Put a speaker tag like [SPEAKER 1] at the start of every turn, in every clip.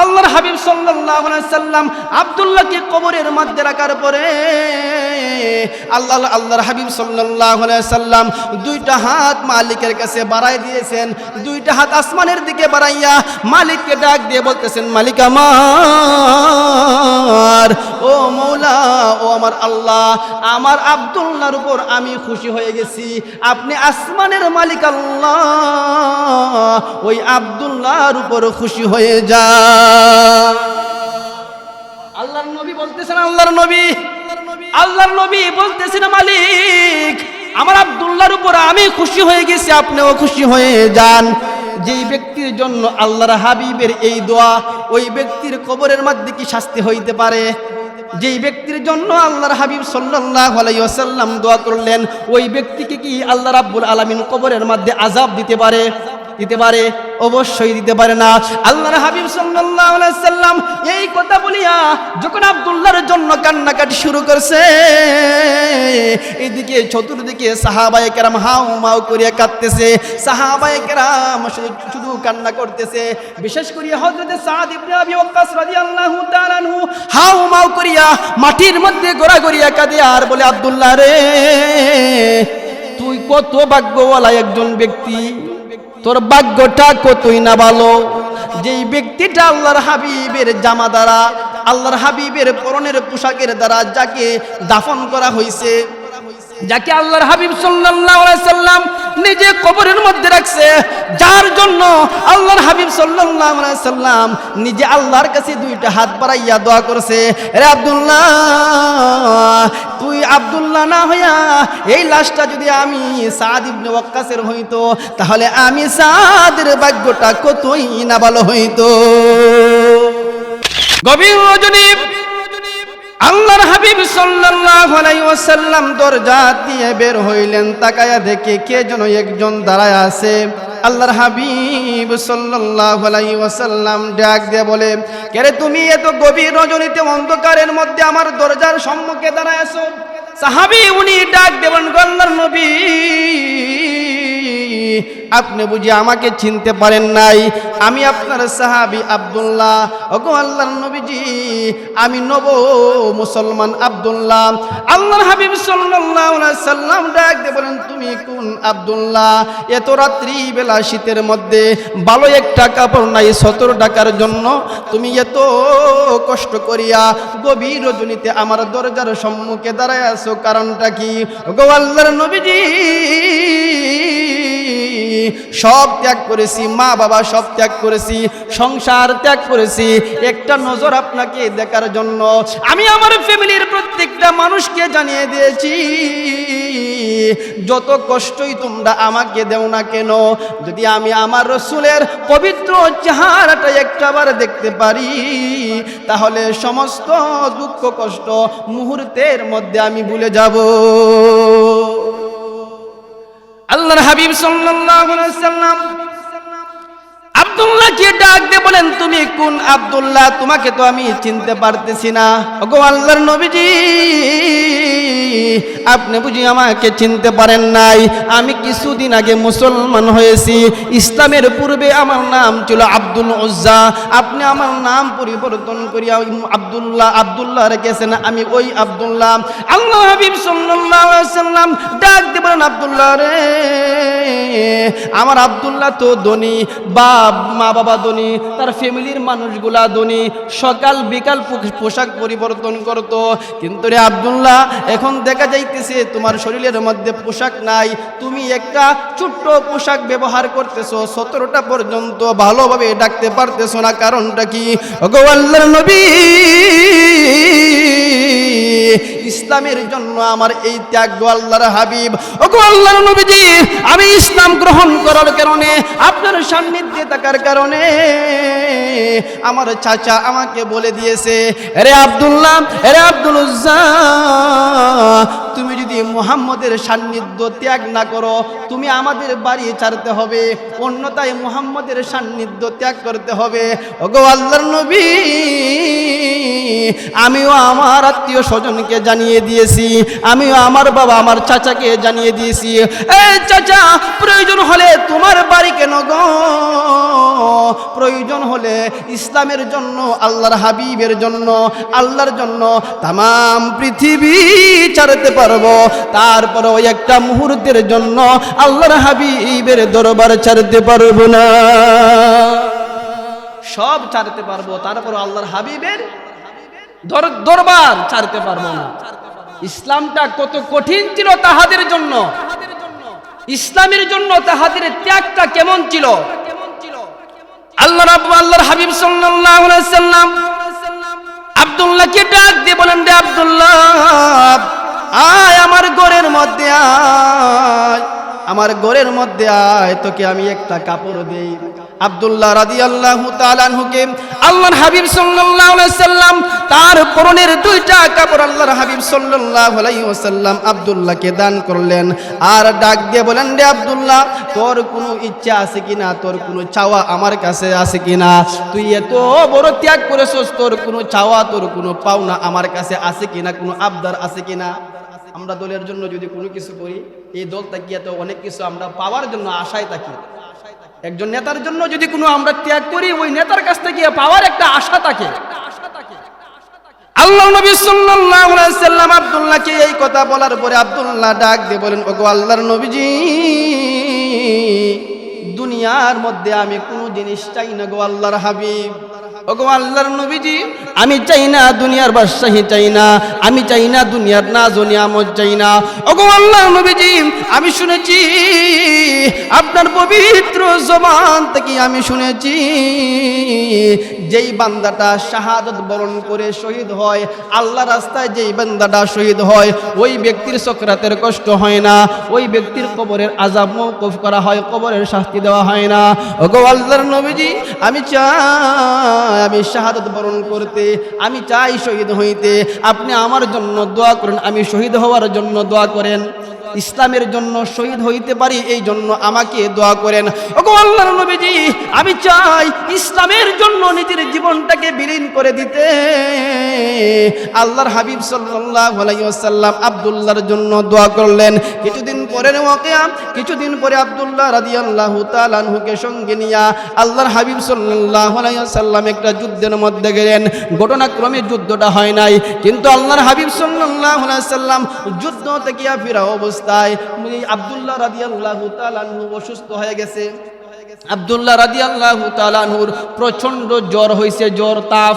[SPEAKER 1] I আল্লাহর হাবিব সাল্লাল্লাহু আলাইহি সাল্লাম আব্দুল্লাহকে কবরের মধ্যে রাখার পরে আল্লাহ আল্লাহর হাবিব সাল্লাল্লাহু আলাইহি সাল্লাম দুইটা হাত মালিকের কাছে বাড়াই দিয়েছেন, দুইটা হাত আসমানের দিকে বাড়াইয়া মালিককে ডাক দিয়ে বলতেছেন, মালিক আমার, ও মৌলা, ও আমার আল্লাহ, আমার আব্দুল্লাহর উপর আমি খুশি হয়ে গেছি। আপনি আসমানের মালিক আল্লাহ, ওই আব্দুল্লাহর উপর খুশি হয়ে যা। আল্লাহর নবী বলতেছেন, আল্লাহর নবী আল্লাহর নবী বলতেছেন, মালিক, আমার আব্দুল্লাহর উপর আমি খুশি হয়ে গেছি, আপনিও খুশি হয়ে যান। যেই ব্যক্তির জন্য আল্লাহর হাবিবের এই দোয়া, ওই ব্যক্তির কবরের মধ্যে কি শাস্তি হইতে পারে? যেই ব্যক্তির জন্য আল্লাহর হাবিব সাল্লাল্লাহু আলাইহি ওয়াসাল্লাম দোয়া করলেন, ওই ব্যক্তিকে কি আল্লাহ রাব্বুল আলামিন কবরের মধ্যে আযাব দিতে পারে? দিতে পারে? অবশ্যই দিতে পারে না। আল্লাহর হাবিব সাল্লাল্লাহু আলাইহি সাল্লাম এই কথা বলিয়া যখন আব্দুল্লাহর জন্য কান্নাকাটি শুরু করছে, এদিকে চতুর্দিকে সাহাবায়ে কেরাম হাউ মাউ করিয়া কাঁদতেছে। সাহাবায়ে কেরাম শুধু কান্না করতেছে। বিশেষ করে হযরত সাদ ইবনে আবি ওয়াক্কাস রাদিয়াল্লাহু তাআলা আনহু হাউ মাউ করিয়া মাটির মধ্যে গোড়া গড়িয়া কাঁদে আর বলে, আব্দুল্লাহ রে, তুই কত ভাগ্যওয়ালা একজন ব্যক্তি। তোর ভাগ্যটা কতই না ভালো? যেই ব্যক্তিটা আল্লাহর হাবিবের জামা দ্বারা, আল্লাহর হাবিবের পরনের পোশাকের দ্বারা যাকে দাফন করা হয়েছে যাকে আল্লাহর হাবিব সাল্লাম নিজে কবরের মধ্যে রাখছে। যার জন্য আল্লাহর হাবিব সাল্লাল্লাহু আলাইহি সাল্লাম নিজে আল্লাহর কাছে দুইটা হাত বাড়াইয়া দোয়া করছে, রে আব্দুল্লাহ, তুই আব্দুল্লাহ না হইয়া এই লাশটা যদি আমি সাদ ইবনে ওয়াক্কাসের হইতো, তাহলে আমি সাদের ভাগ্যটা কতই না ভালো হইতো? গভীর রজনী আল্লাহর হাবিব সাল্লাল্লাহু আলাইহি ওয়াসাল্লাম দরজা দিয়ে বের হইলেন, তাকায়া দেখে কে যেন একজন দাঁড়ায় আছে। আল্লাহর হাবিব সাল্লাল্লাহু আলাইহি ওয়াসাল্লাম ডাক দিয়ে বলে কেরে তুমি এত গভীর রজনীতে অন্ধকারের মধ্যে আমার দরজার সম্মুখে দাঁড়ায় আছো? সাহাবী উনি ডাক দেবেন আল্লাহর নবী আপনি বুঝি আমাকে চিনতে পারেন নাই। আমি আপনার সাহাবি আব্দুল্লাহ। ওগো আল্লাহর নবীজি, আমি নব মুসলমান আব্দুল্লাহ। আল্লাহর হাবিব সাল্লাল্লাহু আলাইহি সাল্লাম ডাক দিয়ে বলেন, তুমি কোন আব্দুল্লাহ? এত রাত্রি বেলা শীতের মধ্যে ভালো একটা কাপড় নাই, সতেরো টাকার জন্য। তুমি এত কষ্ট করিয়া গভীর রজনীতে আমার দরজার সম্মুখে দাঁড়ায় আছো, কারণটা কি? ওগো আল্লাহর নবীজি সব ত্যাগ করেছি, মা বাবা সব ত্যাগ করেছি, সংসার ত্যাগ করেছি, একটা নজর আপনাকে দেখার জন্য আমি আমার ফ্যামিলির প্রত্যেকটা মানুষকে জানিয়ে দিয়েছি, যত কষ্টই তোমরা আমাকে দেও না কেন, যদি আমি আমার রসুলের পবিত্র চেহারাটা একটাবার দেখতে পারি, তাহলে সমস্ত দুঃখ কষ্ট মুহূর্তের মধ্যে আমি ভুলে যাব। আল্লাহর হাবিব সাল্লাল্লাহু আলাইহি সাল্লাম আব্দুল্লাহকে ডাক দিয়ে বলেন, তুমি কোন আব্দুল্লাহ? তোমাকে তো আমি চিনতে পারতেছি না। ওগো আল্লাহর নবীজি, আপনি বুঝি আমাকে চিনতে পারেন নাই। আমি কিছুদিন আগে মুসলমান হয়েছি। ইসলামের পূর্বে আমার নাম ছিল আব্দুল উজ্জা। আপনি আমার নাম পরিবর্তন করিয়া আব্দুল্লাহ আব্দুল্লাহ রেখেছেন। আমি ওই আব্দুল্লাহ। আল্লাহ হাবিব সাল্লাম ডাক দিয়ে বলেন, আব্দুল্লাহ রে, আমার আব্দুল্লাহ তো ধনী, বা মা বাবা ধনী, তার ফ্যামিলির মানুষগুলা ধনী, সকাল বিকাল পোশাক পরিবর্তন করত। কিন্তু রে আবদুল্লাহ, এখন দেখা যাইতেছে তোমার শরীরের মধ্যে পোশাক নাই। তুমি একটা ছোট্ট পোশাক ব্যবহার করতেছো, সতেরোটা পর্যন্ত ভালোভাবে ডাকতে পারতেছো না, কারণটা কি? আল্লাহর নবী ইসলামের জন্য আমার এই ত্যাগ গো আল্লাহর হাবিব। ওগো আল্লাহর নবীজি, আমি ইসলাম গ্রহণ করার কারণে, আপনার সান্নিধ্যে থাকার কারণে আমার চাচা আমাকে বলে দিয়েছে রে আব্দুল্লাহ রে আব্দুল তুমি যদি মুহাম্মদের সান্নিধ্য ত্যাগ না করো, তুমি আমাদের বাড়ি ছাড়তে হবে অন্যতায় মুহাম্মদের সান্নিধ্য ত্যাগ করতে হবে। ওগো আল্লাহর নবী, আমিও আমার আত্মীয় স্বজনকে জানিয়ে দিয়েছি। আমিও আমার বাবা আমার চাচাকে জানিয়ে দিয়েছি। এই চাচা, প্রয়োজন হলে তোমার বাড়ি কেন গো? প্রয়োজন হলে ইসলামের জন্য, আল্লাহর হাবিবের জন্য, আল্লাহর জন্য তাম পৃথিবী ছাড়তে পারব। তারপর ওই একটা মুহূর্তের জন্য আল্লাহর হাবিবের দরবার ছাড়তে পারব না। সব ছাড়তে পারব তারপর আল্লাহর হাবিবের দরবার ছাড়তে পারব না। ইসলামটা কত কঠিন ছিল তাহাদের জন্য। ইসলামের জন্য তাহাদের ত্যাগটা কেমন ছিল? আল্লাহ রাব্বু আল্লাহর হাবিব সাল্লাল্লাহু আলাইহি সাল্লাম আব্দুল্লাহকে ডাক দিয়ে বলেন, রে আব্দুল্লাহ, আয় আমার ঘরের মধ্যে আয়। আমার ঘরের মধ্যে আয়, তোকে আমি একটা কাপড় দেই। আব্দুল্লাহ রাদিয়াল্লাহু তাআলা আনহুকে আল্লাহর হাবিব সাল্লাম তার পরনের দুইটা কাপড় আল্লাহর হাবিব সাল্লাল্লাহু আলাইহি ওয়াসাল্লাম আব্দুল্লাহকে দান করলেন। আর ডাক দিয়ে বলেন, রে আব্দুল্লাহ, তোর কোনো ইচ্ছা আছে কিনা? তোর কোনো চাওয়া আমার কাছে আছে কিনা? তুই এত বড় ত্যাগ করেছস, তোর কোনো চাওয়া, তোর কোনো পাওনা আমার কাছে আছে কিনা? কোনো আবদার আছে কিনা? আমরা দলের জন্য যদি কোনো কিছু করি, এই দল তাকিয়ে তো অনেক কিছু আমরা পাওয়ার জন্য আশায় থাকি? একজন নেতার জন্য যদি কোনো আমরা ত্যাগ করি, ওই নেতার কাছ থেকে পাওয়ার একটা আশা থাকে। আল্লাহ নবী সাল্লাল্লাহু আলাইহি সাল্লাম আব্দুল্লাহকে এই কথা বলার পরে আব্দুল্লাহ ডাক দিয়ে বলেন, ওগো আল্লাহর নবীজি, দুনিয়ার মধ্যে আমি কোনো জিনিস চাই না গো আল্লাহর হাবিব। ওগো আমি চাই না দুনিয়ার বাদশাহী চাই না, আমি চাই না দুনিয়ার নাজ ও নিয়ামত চাই না। ওগো নবীজি, আমি শুনেছি, আপনার পবিত্র জবান থেকে আমি শুনেছি, যেই বান্দাটা শাহাদত বরণ করে শহীদ হয় আল্লাহ রাস্তায় যেই বান্দাটা শহীদ হয়, ওই ব্যক্তির সক্রাতের কষ্ট হয় না, ওই ব্যক্তির কবরের আজাব মৌকুফ করা হয়, কবরের শাস্তি দেওয়া হয় না। ওগো নবীজি, আমি চাই আমি শাহাদত বরণ করতে, আমি চাই শহীদ হইতে। আপনি আমার জন্য দোয়া করেন, আমি শহীদ হওয়ার জন্য দোয়া করেন। ইসলামের জন্য শহীদ হইতে পারি, এই জন্য আমাকে দোয়া করেন। ওগো আল্লাহর নবীজি, আমি চাই ইসলামের জন্য নিজের জীবনটাকে বিলীন করে দিতে। আল্লাহর হাবিব সাল্লাল্লাহু আলাইহি ওয়াসাল্লাম আব্দুল্লাহর জন্য দোয়া করলেন। কিছুদিন পরের ওয়াকিয়া, কিছুদিন পরে আব্দুল্লাহ রাদিয়াল্লাহু তাআলা আনহুকে সঙ্গে নিয়া আল্লাহর হাবিব সাল্লাল্লাহু আলাইহি ওয়াসাল্লাম একটা যুদ্ধের মধ্যে গেলেন। ঘটনাক্রমে যুদ্ধটা হয় নাই, কিন্তু আল্লাহর হাবিব সাল্লাল্লাহু আলাইহি ওয়াসাল্লাম যুদ্ধ থেকে ফিরা অবস্থায় আবদুল্লাহ রাদিয়াল্লাহু তাআলা আনহু অসুস্থ হয়ে গেছে। আব্দুল্লাহ রাদিয়াল্লাহু তাআলা আনহুর প্রচণ্ড জ্বর হইছে, জ্বর তাপ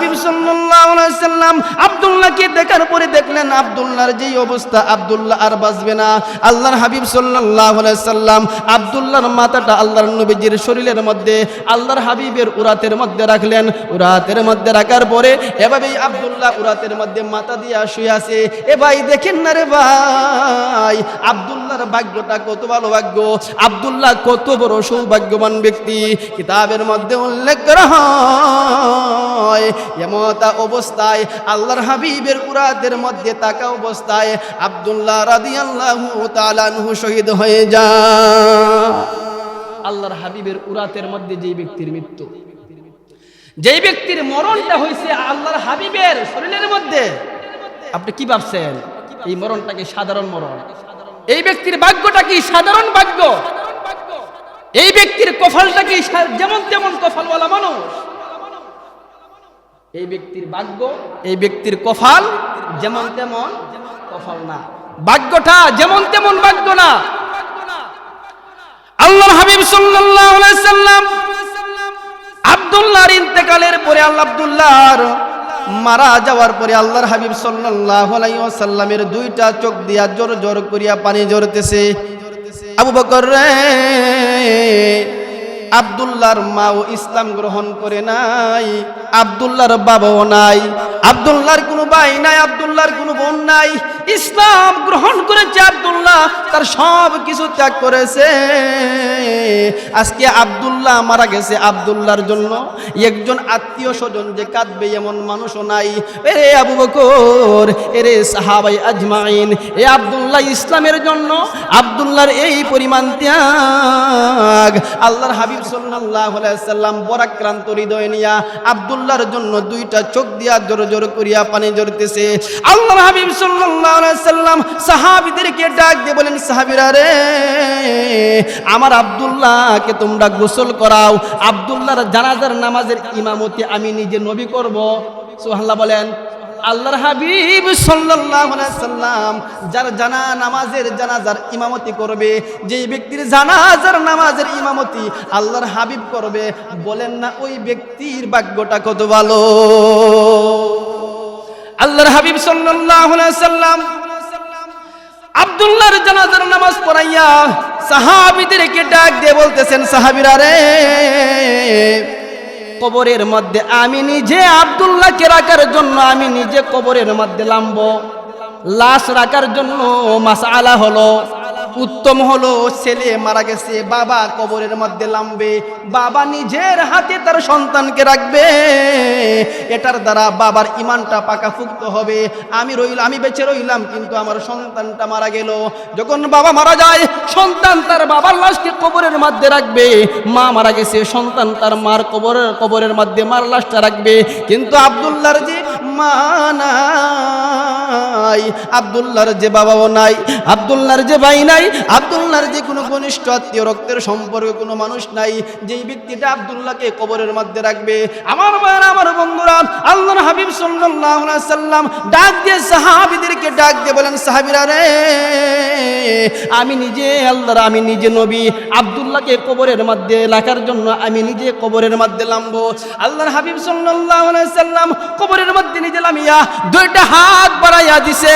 [SPEAKER 1] আলাইহি সাল্লাম আব্দুল্লাহকে দেখার পরে দেখলেন আব্দুল্লাহর যেই অবস্থা, আব্দুল্লাহ আর বাঁচবে না। আল্লাহর হাবিব আলাইহি সাল্লাম আব্দুল্লাহর মাথাটা আল্লাহর নবীজির শরীরের মধ্যে, আল্লাহর হাবিবের উরাতের মধ্যে রাখলেন। উরাতের মধ্যে রাখার পরে এভাবেই আব্দুল্লাহ উরাতের মধ্যে মাথা দিয়ে শুয়ে আছে। এ ভাই দেখেন না রে ভাই, আব্দুল্লাহর ভাগ্যটা কত ভালো ভাগ্য। আব্দুল্লাহ কত বড় সৌভাগ্যবান ব্যক্তি। কিতাবের মধ্যে উল্লেখ করা হয় এমতা অবস্থায়, আল্লাহর হাবিবের উরাতের মধ্যে তাকা অবস্থায় আব্দুল্লাহ রাদিয়াল্লাহু তাআলা আনহু শহীদ হয়ে যা। আল্লাহর হাবিবের উরাতের মধ্যে যেই ব্যক্তির মৃত্যু, যেই ব্যক্তির মরণটা হয়েছে আল্লাহর হাবিবের শরীরের মধ্যে, আপনি কি ভাবছেন? এই মরণটা কি সাধারণ মরণ? এই ব্যক্তির ভাগ্যটা কি সাধারণ ভাগ্য? এই ব্যক্তির কফালটা কি যেমন তেমন কফালওয়ালা মানুষ? এই ব্যক্তির ভাগ্য, এই ব্যক্তির কফাল যেমন তেমন কফাল না। ভাগ্যটা যেমন তেমন ভাগ্য না। আল্লাহর হাবিব সাল্লাম আব্দুল্লাহর ইন্তেকালের পরে আল্লাহ আব্দুল্লাহর মারা যাওয়ার পরে আল্লাহর হাবিব সাল্লাল্লাহু দুইটা চোখ দিয়া জোর জোর করিয়া পানি ঝরতেছে। আবু বকর রে, আব্দুল্লাহর মা ও ইসলাম গ্রহণ করে নাই। আবদুল্লাহর বাবাও নাই, আবদুল্লাহর কোনো ভাই নাই, আবদুল্লাহর কোনো বোন নাই। ইসলাম গ্রহণ করেছে আবদুল্লাহ, তার সব কিছু ত্যাগ করেছে। আজকে আবদুল্লাহ মারা গেছে আবদুল্লাহর জন্য। একজন আত্মীয় স্বজন যে কাঁদবে এমন মানুষও নাই। এরে আবু বকর, এরে সাহাবাই আজমাইন, এ আবদুল্লাহ ইসলামের জন্য আবদুল্লাহর এই পরিমাণ ত্যাগ। আল্লাহর হাবিব আলাইহি সাল্লাম বরাক্রান্ত হৃদয় নিয়া আবদুল্লাহর জন্য দুইটা চোখ দিয়া জোর জোর করিয়া পানি জড়তেছে আল্লাহ হাবিব সাল্লাম সাহাবীদেরকে ডাক দিয়ে বলেন, সাহাবিরা রে, আমার আব্দুল্লাহকে তোমরা গোসল করাও। আব্দুল্লাহর জানাজার নামাজের ইমামতি আমি নিজে নবী করব। সুবহানাল্লাহ বলেন আল্লাহর হাবিব সাল্লাম, যার জানা নামাজের জানাজার ইমামতি করবে, যেই ব্যক্তির জানাজার নামাজের ইমামতি আল্লাহর হাবিব করবে, বলেন না ওই ব্যক্তির ভাগ্যটা কত ভালো? আল্লাহর হাবিব সাল্লাম আব্দুল্লাহর জানাজার নামাজ পড়াইয়া সাহাবীদেরকে ডাক দিয়ে বলতেছেন, সাহাবীরা রে কবরের মধ্যে আমি নিজে আবদুল্লাহকে রাখার জন্য আমি নিজে কবরের মধ্যে লাম্ব লাশ রাখার জন্য মাসালা হলো উত্তম হলো ছেলে মারা গেছে, বাবা কবরের মধ্যে লামবে বাবা নিজের হাতে তার সন্তানকে রাখবে। এটার দ্বারা বাবার ইমানটা পাকা পাকাফুক্ত হবে। আমি রইল, আমি বেঁচে রইলাম, কিন্তু আমার সন্তানটা মারা গেল। যখন বাবা মারা যায়, সন্তান তার বাবার লাশকে কবরের মধ্যে রাখবে। মা মারা গেছে, সন্তান তার মার কবরের কবরের মধ্যে মার লাশটা রাখবে। কিন্তু আব্দুল্লাহর যে মা নাই, আব্দুল্লাহর যে বাবাও নাই, আব্দুল্লাহর যে ভাই নাই, আব্দুল্লাহর যে কোনো ঘনিষ্ঠ আত্মীয় রক্তের সম্পর্কে কোনো মানুষ নাই, যেই ব্যক্তিটা আব্দুল্লাহকে কবরের মধ্যে রাখবে। আমার ভাইয়েরা, আমার বন্ধুরা, আল্লাহর হাবিব সাল্লাম ডাক দিয়ে সাহাবীদেরকে ডাক দিয়ে বলেন, সাহাবীরা রে, আমি নিজে, আল্লাহর, আমি নিজে নবী, আব্দুল্লাহকে কবরের মধ্যে রাখার জন্য আমি নিজে কবরের মধ্যে লামবো আল্লাহর হাবিব সাল্লাম কবরের মধ্যে নিজে লামিয়া দুইটা হাত বাড়াইয়া দিছে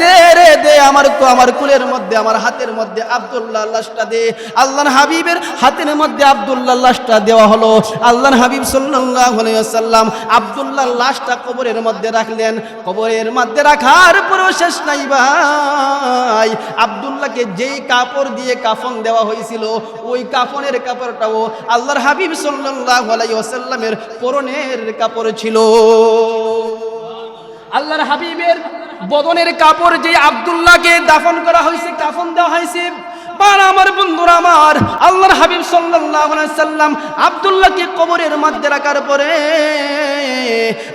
[SPEAKER 1] দে রে দে, আমার আমার কুলের মধ্যে, আমার হাতের মধ্যে আব্দুল্লাহ লাশটা দে। আল্লাহর হাবিবের হাতের মধ্যে আব্দুল্লাহ লাশটা দেওয়া হলো। আল্লাহর হাবিব সাল্লাল্লাহু আলাইহি ওয়াসাল্লাম আব্দুল্লাহ লাশটা কবরের মধ্যে রাখলেন। কবরের মধ্যে রাখার পরেও শেষ নাই ভাই। আব্দুল্লাহকে যেই কাপড় দিয়ে কাফন দেওয়া হয়েছিল, ওই কাফনের কাপড়টাও আল্লাহর হাবিব সাল্লাল্লাহু আলাইহি ওয়াসাল্লামের পরনের কাপড় ছিল। আল্লাহর হাবিবের বদনের কাপড় যে আবদুল্লাহকে দাফন করা হয়েছে কাফন দেওয়া হয়েছে বার আমার বন্ধুরা আমার, আল্লাহর হাবিব সাল্লাল্লাহু আলাইহি সাল্লাম আব্দুল্লাহকে কবরের মধ্যে রাখার পরে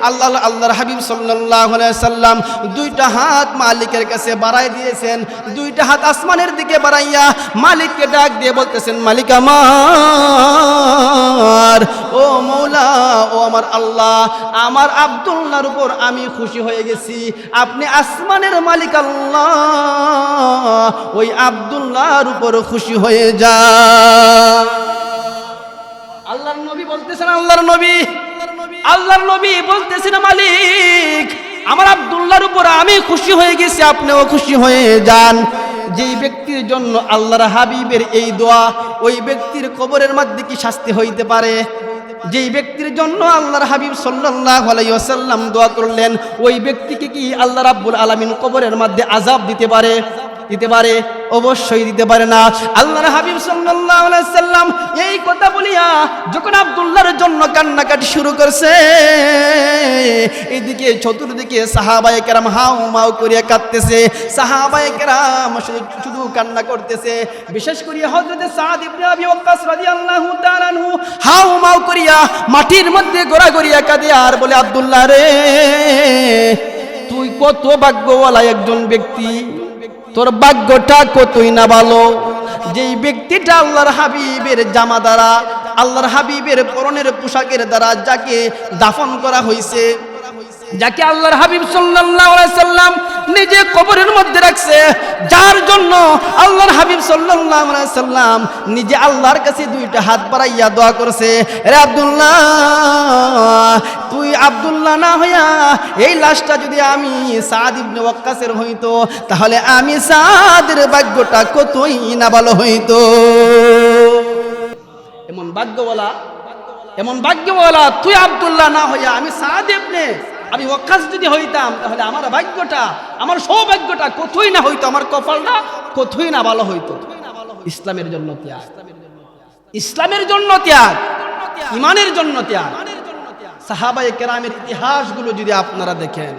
[SPEAKER 1] আল্লাহ আল্লাহর হাবিব সাল্লাল্লাহু আলাইহি সাল্লাম দুইটা হাত মালিকের কাছে বাড়াই দিয়েছেন, দুইটা হাত আসমানের দিকে বাড়াইয়া মালিককে ডাক দিয়ে বলতেছেন, মালিক আমার, ও মৌলা, ও আমার আল্লাহ, আমার আব্দুল্লাহর উপর আমি খুশি হয়ে গেছি। আপনি আসমানের মালিক আল্লাহ, ওই আব্দুল্লাহর উপর খুশি হয়ে যা। আল্লাহর নবী বলতেছেন, আল্লাহর নবী আল্লাহর নবী বলতেছেন, মালিক, আমার আব্দুল্লাহর উপর আমি খুশি হয়ে গেছি, আপনিও খুশি হয়ে যান। যেই ব্যক্তির জন্য আল্লাহর হাবিবের এই দোয়া, ওই ব্যক্তির কবরের মধ্যে কি শাস্তি হইতে পারে? যেই ব্যক্তির জন্য আল্লাহর হাবিব সাল্লাল্লাহু আলাইহি ওয়াসাল্লাম দোয়া করলেন, ওই ব্যক্তিকে কি আল্লাহ রাব্বুল আলামিন কবরের মধ্যে আযাব দিতে পারে? দিতে পারে? অবশ্যই দিতে পারে না। আল্লাহর হাবিব সাল্লাম এই কথা বলিয়া যখন আব্দুল্লাহর জন্য কান্নাকাটি শুরু করছে, এদিকে চতুর্দিকে সাহাবায়ে কেরাম হাউ মাউ করিয়া কাঁদতেছে। সাহাবায়ে কেরাম শুধু কান্না করতেছে। বিশেষ করিয়া হযরত সাদ হাউ মাউ করিয়া মাটির মধ্যে গোড়া গড়িয়া কাঁদে আর বলে, আব্দুল্লাহ রে, তুই কত ভাগ্যওয়ালা একজন ব্যক্তি। তোর ভাগ্যটা কতই না ভালো? যেই ব্যক্তিটা আল্লাহর হাবিবের জামা দ্বারা, আল্লাহর হাবিবের পরনের পোশাকের দ্বারা যাকে দাফন করা হয়েছে যাকে আল্লাহর হাবিব সাল্লাম নিজে কবরের মধ্যে রাখছে, যার জন্য আল্লাহর হাবিব সাল্লাম নিজে আল্লাহর কাছে দুইটা হাত বাড়াইয়া দোয়া করছে, রে আব্দুল্লাহ, তুই আব্দুল্লাহ না হইয়া এই লাশটা যদি আমি সাদ ইবনে ওয়াক্কাসের হইতো, তাহলে আমি সাদের ভাগ্যটা কতই না ভালো হইতো? এমন ভাগ্যওয়ালা এমন ভাগ্যওয়ালা, তুই আব্দুল্লাহ না হইয়া আমি সাদ ইবনে আমি ওয়াক্কাস যদি হইতাম, তাহলে আমার ভাগ্যটা, আমার সৌভাগ্যটা কতই না হইতো, আমার কপালটা কতই না ভালো হইতো। ইসলামের জন্য ত্যাগ। ইসলামের জন্য ত্যাগ। ইমানের জন্য ত্যাগ। সাহাবায়ে কেরামের ইতিহাসগুলো যদি আপনারা দেখেন।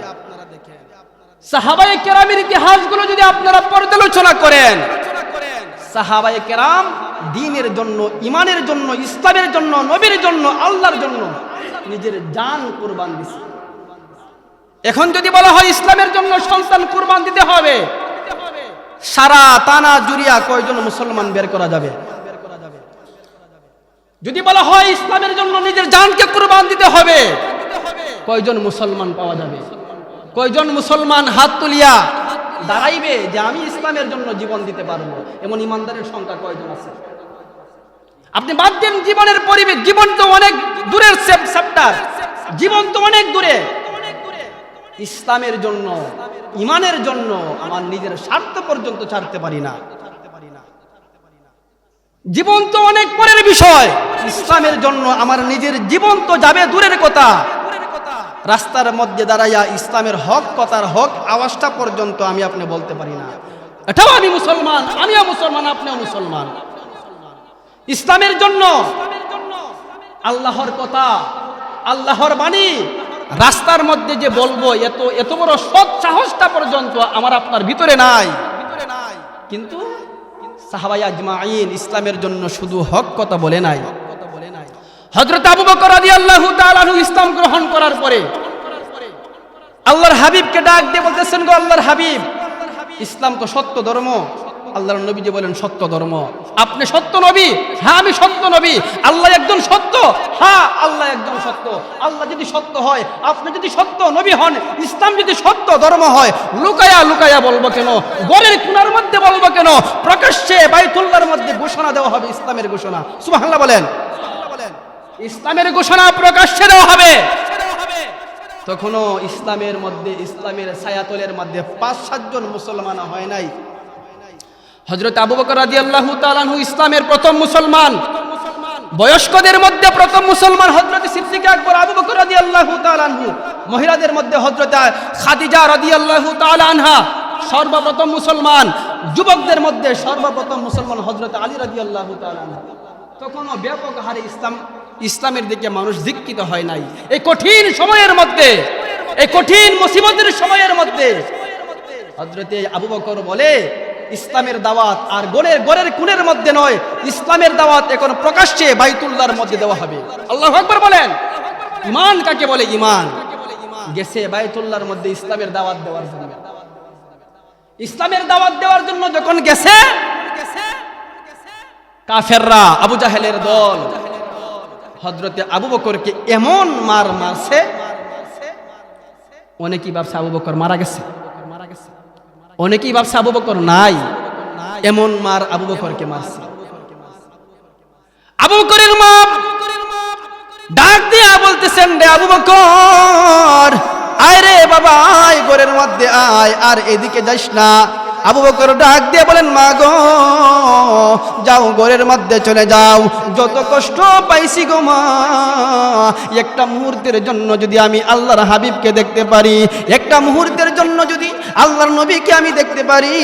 [SPEAKER 1] সাহাবায়ে কেরামের ইতিহাসগুলো যদি আপনারা পর্যালোচনা করেন। সাহাবায়ে কেরাম দিনের জন্য, ইমানের জন্য, ইসলামের জন্য, নবীর জন্য, আল্লাহর জন্য নিজের জান কোরবান দিছে। এখন যদি বলা হয় ইসলামের জন্য সন্তান কুরবান দিতে হবে, সারা তানা জুরিয়া কয়জন মুসলমান বের করা যাবে? যদি বলা হয় ইসলামের জন্য নিজের জানকে কুরবান দিতে হবে, কয়জন মুসলমান পাওয়া যাবে? কয়জন মুসলমান হাত তুলিয়া দাঁড়াইবে যে আমি ইসলামের জন্য জীবন দিতে পারব? এমন ইমানদারের সংখ্যা কয়জন আছে? আপনি বাদ দেন, জীবনের পরিবেশ, জীবন তো অনেক দূরের জীবন তো অনেক দূরে। ইসলামের জন্য, ইমানের জন্য আমার নিজের স্বার্থ পর্যন্ত ছাড়তে পারি না। জীবন তো অনেক পরের বিষয়। ইসলামের জন্য আমার নিজের জীবন তো যাবে দূরের কথা। রাস্তার মধ্যে দাঁড়াইয়া ইসলামের হক, কথার হক, আওয়াজটা পর্যন্ত আমি আপনি বলতে পারি না। এটাও আমি মুসলমান, আমিও মুসলমান, আপনিও মুসলমান। ইসলামের জন্য আল্লাহর কথা, আল্লাহর বাণী রাস্তার মধ্যে যে বলব, এত এত বড় সৎ সাহসটা পর্যন্ত আমার আপনার ভিতরে নাই। ভিতরে নাই কিন্তু সাহাবাই আজমাইন ইসলামের জন্য শুধু হক কথা বলে নাই। হজরত আবু বকর তাআলা আনহু ইসলাম গ্রহণ করার পরে আল্লাহর হাবিবকে ডাক দিয়ে বলতেছেন গো আল্লাহর হাবিব, ইসলাম তো সত্য ধর্ম। আল্লাহর নবী যে বলেন, সত্য ধর্ম। আপনি সত্য নবী? হ্যাঁ আমি সত্য নবী। আল্লাহ একজন সত্য? হ্যাঁ আল্লাহ একজন সত্য। আল্লাহ যদি সত্য হয়, আপনি যদি সত্য নবী হন, ইসলাম যদি সত্য ধর্ম হয়, লুকায়া লুকায়া বলব কেন? গড়ের কোনার মধ্যে বলব কেন? প্রকাশ্যে বাইতুল্লাহর মধ্যে ঘোষণা দেওয়া হবে, ইসলামের ঘোষণা। সুবহানাল্লাহ বলেন। ইসলামের ঘোষণা প্রকাশ্যে দেওয়া হবে। তখনও ইসলামের মধ্যে, ইসলামের ছায়াতলের মধ্যে পাঁচ সাতজন মুসলমান হয় নাই। হজরত আবু বকর রাজি আল্লাহ ইসলামের প্রথম মুসলমান। বয়স্কদের মধ্যে প্রথম মুসলমান হজরত সিদ্দিক আকবর, আবু বকর রাজি আল্লাহ মহিলাদের মধ্যে হজরত খাদিজা রাজি আল্লাহ তালানহা সর্বপ্রথম মুসলমান। যুবকদের মধ্যে সর্বপ্রথম মুসলমান হজরত আলী রাজি আল্লাহ তালানহা তখনও ব্যাপক হারে ইসলাম, ইসলামের দিকে মানুষ দীক্ষিত হয় নাই। এই কঠিন সময়ের মধ্যে, এই কঠিন মুসিবতের সময়ের মধ্যে হজরতে আবু বকর বলে ইসলামের দাওয়াত, আর গোলের গোরের কুনের মধ্যে নয়, ইসলামের দাওয়াত এখন প্রকাশ্যে বাইতুল্লাহর মধ্যে দেওয়া হবে। আল্লাহ আকবর বলেন। ইমান কাকে বলে? ইমান গেছে বাইতুল্লাহর মধ্যে ইসলামের দাওয়াত দেওয়ার জন্য। ইসলামের দাওয়াত দেওয়ার জন্য যখন গেছে, কাফেররা, আবু জাহেলের দল হজরতে আবু বকরকে এমন মার মারছে, অনেকেই ভাবছে আবু বকর মারা গেছে। অনেকেই ভাবছে আবু বকর নাই। এমন মার আবু বকরকে মারছে। আবু বকরের মা ডাক দিয়া বলতেছেন, রে আবু বকর, আয় রে বাবা আয় ঘরের মধ্যে আয়, আর এদিকে যাইস না। আবু বকর ডাক দিয়ে বলেন, মা গো, যাও ঘরের মধ্যে চলে যাও। যত কষ্ট পাইছি গো মা, একটা মুহূর্তের জন্য যদি আমি আল্লাহর হাবিবকে দেখতে পারি, একটা মুহূর্তের জন্য যদি আল্লাহর নবীকে আমি দেখতে পারি,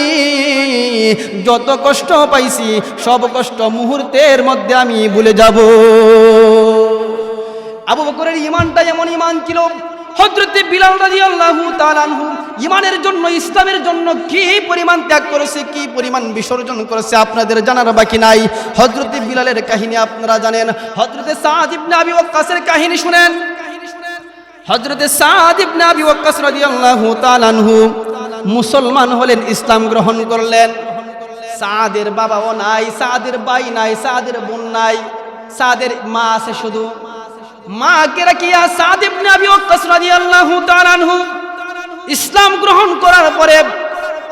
[SPEAKER 1] যত কষ্ট পাইছি, সব কষ্ট মুহূর্তের মধ্যে আমি ভুলে যাব। আবু বকরের ইমানটা এমন ইমান ছিল হজরতে বিলাল রাদিয়াল্লাহু তাআলাহু ইমানের জন্য, ইসলামের জন্য কি পরিমাণ ত্যাগ করেছে, কি পরিমাণ বিসর্জন করেছে আপনাদের জানার বাকি নাই। হজরতে বিলালের কাহিনী আপনারা জানেন। হজরতে সাদ ইবনে আবি ওয়াক্কাসের কাহিনী শুনেন। হজরতে সাদ ইবনে আবি ওয়াক্কাস রাদিয়াল্লাহু তাআলাহু মুসলমান হলেন, ইসলাম গ্রহণ করলেন। সাদের বাবাও নাই সাদের ভাই নাই সাদের বোন নাই সাদের মা আছে শুধু। মা কে রাখিয়া সাদ ইবনে আবি ওয়াক্কাস রাদিয়াল্লাহু তাআলা আনহু ইসলাম গ্রহণ করার পরে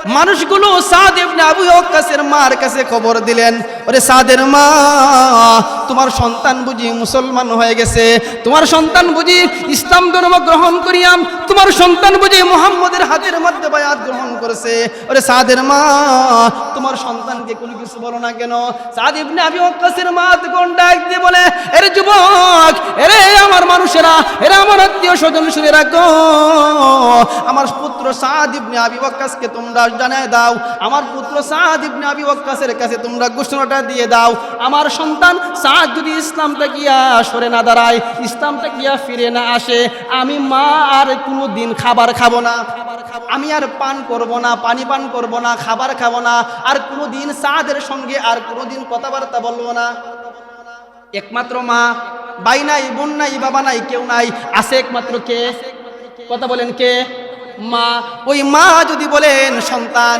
[SPEAKER 1] মানুষগুলো সাদ ইবনে আবু ওয়াক্কাসের মার কাছে খবর দিলেন ওরে সাদের মা, তোমার সন্তান বুঝি মুসলমান হয়ে গেছে। তোমার সন্তান বুঝি ইসলাম ধর্ম গ্রহণ করিয়াম। তোমার সন্তান বুঝি মুহাম্মদের হাতের মধ্যে বায়াত গ্রহণ করেছে। ওরে সাদের মা, তোমার সন্তানকে কোনো কিছু বলো না কেন? সাদ ইবনে আবি ওয়াক্কাসের মা তখন ডাক বলে, এরে যুবক, এরে আমার মানুষেরা, এরা আমার আত্মীয় স্বজন শুনে রাখো। আমার পুত্র সাদ ইবনে আবি ওয়াক্কাসকে তোমরা জানায় দাও। আমার পুত্র সাদ ইবনে আবি ওয়াক্কাসের কাছে তোমরা ঘোষণাটা দিয়ে দাও। আমার সন্তান সাদ যদি ইসলামটা গিয়া সরে না দাঁড়ায়, ইসলামটা গিয়া ফিরে না আসে, আমি মা আর কোনো দিন খাবার খাব না। আমি আর পান করব না, পানি পান করব না, খাবার খাব না, আর কোনো দিন সাদের সঙ্গে আর কোনো দিন কথাবার্তা বলব না। একমাত্র মা বাই নাই, বোন নাই, বাবা নাই, কেউ নাই, আছে একমাত্র কে? কথা বলেন কে? মা, ওই মা যদি বলেন, সন্তান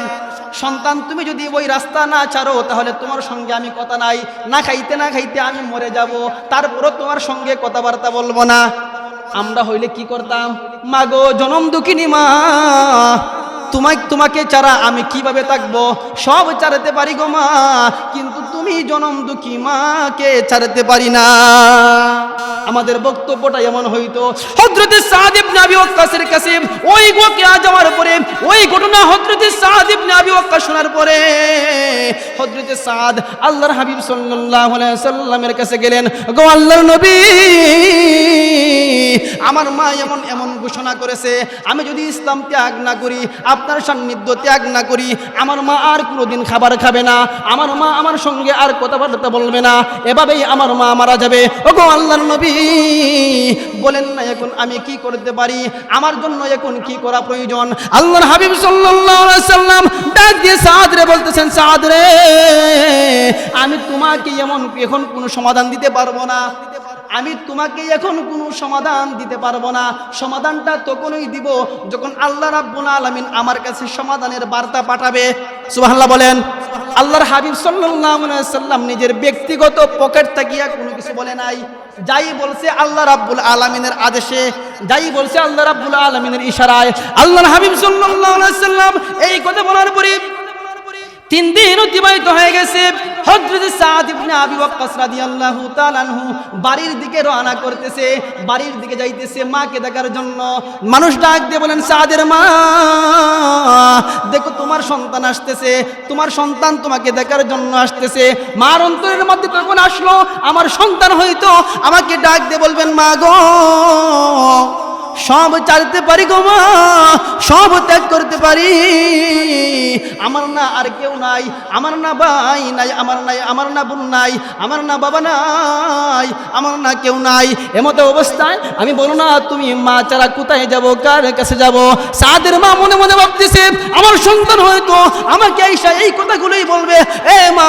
[SPEAKER 1] সন্তান, তুমি যদি ওই রাস্তা না ছাড়ো, তাহলে তোমার সঙ্গে আমি কথা নাই। না খাইতে না খাইতে আমি মরে যাব। তারপরও তোমার সঙ্গে কথাবার্তা বলব না। আমরা হইলে কি করতাম? মাগো জনম দুঃখিনী মা। তোমায়, তোমাকে ছাড়া আমি কীভাবে থাকব? সব ছাড়তে পারি গো মা, কিন্তু তুমি জনম দুঃখী মাকে ছাড়তে পারি না। আমাদের বক্তব্যটা এমন হইতো হজরতে সাদিব নাবি ওয়াক্কাসের কাছে, ওই গোকে আ যাওয়ার পরে ওই ঘটনা হজরতে সাদিব নাবি ওয়াক্কাস শোনার পরে হজরতে সাদ আল্লাহর হাবিব সাল্লাল্লাহু আলাইহি সাল্লামের কাছে গেলেন, গো আল্লাহর নবী আমার মা এমন এমন ঘোষণা করেছে, আমি যদি ইসলাম ত্যাগ না করি, আপনার সান্নিধ্য ত্যাগ না করি, আমার মা আর কোনোদিন খাবার খাবে না, আমার মা আমার সঙ্গে আর কথাবার্তা বলবে না, এভাবেই আমার মা মারা যাবে। ওগো আল্লাহর নবী, বলেন না এখন আমি কি করতে পারি? আমার জন্য এখন কি করা প্রয়োজন? আল্লাহর হাবিব সাল্লাম ডাক দিয়ে সাদ রে বলতেছেন, সাদ রে, আমি তোমাকে এমন, এখন কোনো সমাধান দিতে পারব না। আমি তোমাকে এখন কোনো সমাধান দিতে পারব না। সমাধানটা তখনই দিব যখন আল্লাহ রাব্বুল আলামিন আমার কাছে সমাধানের বার্তা পাঠাবে। সুবহানাল্লাহ বলেন, আল্লাহর হাবিব সাল্লাম নিজের ব্যক্তিগত পকেট থাকিয়া কোনো কিছু বলে নাই। যাই বলছে আল্লাহ রাব্বুল আলামিনের আদেশে, যাই বলছে আল্লাহ রাব্বুল আলামিনের ইশারায়, আল্লাহর হাবিব সাল্লাম এই কথা বলার পরে তিন দিন অতিবাহিত হয়ে গেছে। হযরত সাদ ইবনে আবি ওয়াক্কাস রাদিয়াল্লাহু তাআলা আনহু বাড়ির দিকে রওনা করতেছে, বাড়ির দিকে যাইতেছে মাকে দেখার জন্য। মানুষ ডাক দিয়ে বলেন, সাদের মা, দেখো তোমার সন্তান আসতেছে, তোমার সন্তান তোমাকে দেখার জন্য আসতেছে। মার অন্তরের মধ্যে তখন আসলো, আমার সন্তান হয়তো আমাকে ডাক দিয়ে বলবেন, মা গো সব চালতে পারি গো মা, সব ত্যাগ করতে পারি। আমার না আর কেউ নাই, আমার না ভাই নাই, আমার নাই, আমার না বোন নাই, আমার না বাবা নাই, আমার না কেউ নাই। এমতো অবস্থায় আমি বলো না, তুমি মা চারা কোথায় যাব, কার কাছে যাব? সাদের মা মনে মনে ভাবতেছে, আমার সন্তান হয়তো আমাকে এইসা এই কথাগুলোই বলবে, এ মা,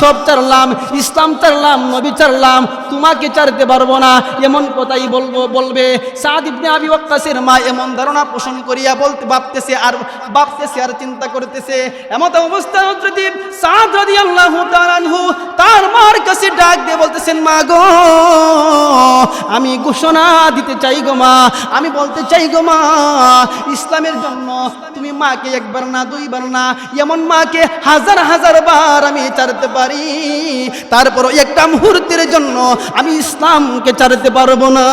[SPEAKER 1] সব চারলাম ইসলাম চারলাম নবী চারলাম তোমাকে চারতে পারব না, এমন কথাই বলব বলবে, সাদ ইবনে আবি ওয়াক্কাসের মা এমন ধারণা পোষণ করিয়া বলতে ভাবতেছে আর ভাবতেছে আর চিন্তা করতেছে। এমন অবস্থা হযরত সাদ রাদিয়াল্লাহু তাআলা আনহু তার মার কাছে ডাক দিয়ে বলতেছেন, মা গো, আমি ঘোষণা দিতে চাই গো মা, আমি বলতে চাই গো মা, ইসলামের জন্য তুমি মাকে একবার না, দুইবার না, এমন মাকে হাজার হাজার বার আমি চারতে পারি। তারপর একটা মুহূর্তের জন্য আমি ইসলামকে চারতে পারব না।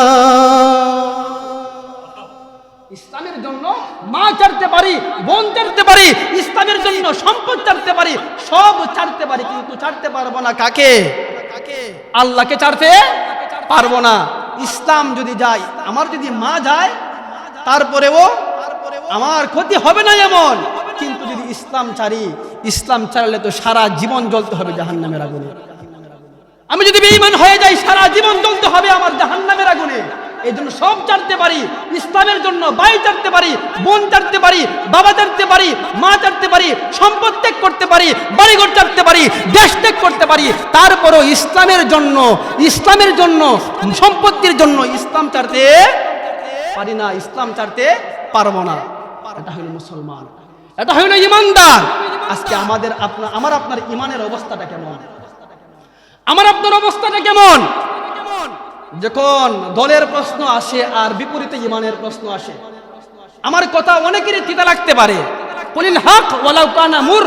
[SPEAKER 1] ইসলামের জন্য মা চারতে পারি, বোন চারতে পারি, ইসলামের জন্য সম্পদ চারতে পারি, সব চারতে পারি, কিন্তু চারতে পারব না কাকে? আল্লাহকে চারতে পারব না। ইসলাম যদি যায়, আমার যদি মা যায়, তারপরেও আমার ক্ষতি হবে না এমন। কিন্তু যদি ইসলাম চারি, ইসলাম চালালে তো সারা জীবন জ্বলতে হবে জাহান্নামের আগুনে। আমি যদি বেঈমান হয়ে যাই, সারা জীবন জ্বলতে হবে আমার জাহান্নামের আগুনে। এই জন্য সব চাটতে পারি, ইসলামের জন্য ভাই চাটতে পারি, বোন চাটতে পারি, বাবা চাটতে পারি, মা চাটতে পারি, সম্পদ ত্যাগ করতে পারি, বাড়িঘর চাটতে পারি, দেশ ত্যাগ করতে পারি, তারপরও ইসলামের জন্য ইসলামের জন্য, সম্পত্তির জন্য ইসলাম চাটতে পারি না, ইসলাম চাটতে পারব না। এটা হইল মুসলমান, এটা হইল ইমানদার। আজকে আমাদের আপনার আমার আপনার ইমানের অবস্থাটা কেমন? আমার আপনার অবস্থাটা কেমন? যখন দলের প্রশ্ন আসে আর বিপরীতে ইমানের প্রশ্ন আসে, আমার কথা অনেকেরই তিতা লাগতে পারে। হক মুর।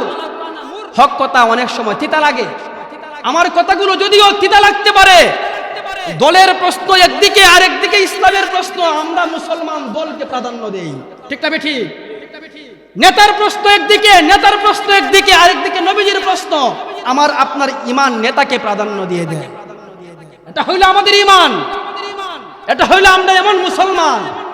[SPEAKER 1] হক কথা অনেক সময় তিতা লাগে। আমার কথাগুলো যদিও তিতা লাগতে পারে, দলের প্রশ্ন একদিকে আর একদিকে ইসলামের প্রশ্ন, আমরা মুসলমান দলকে প্রাধান্য দেই। ঠিক না ঠিক নেতার প্রশ্ন একদিকে, নেতার প্রশ্ন একদিকে, আরেকদিকে নবীজির প্রশ্ন। আমার আপনার ইমান নেতাকে প্রাধান্য দিয়ে দেয়। এটা হইল আমাদের ইমান। এটা হইল আমরা এমন মুসলমান।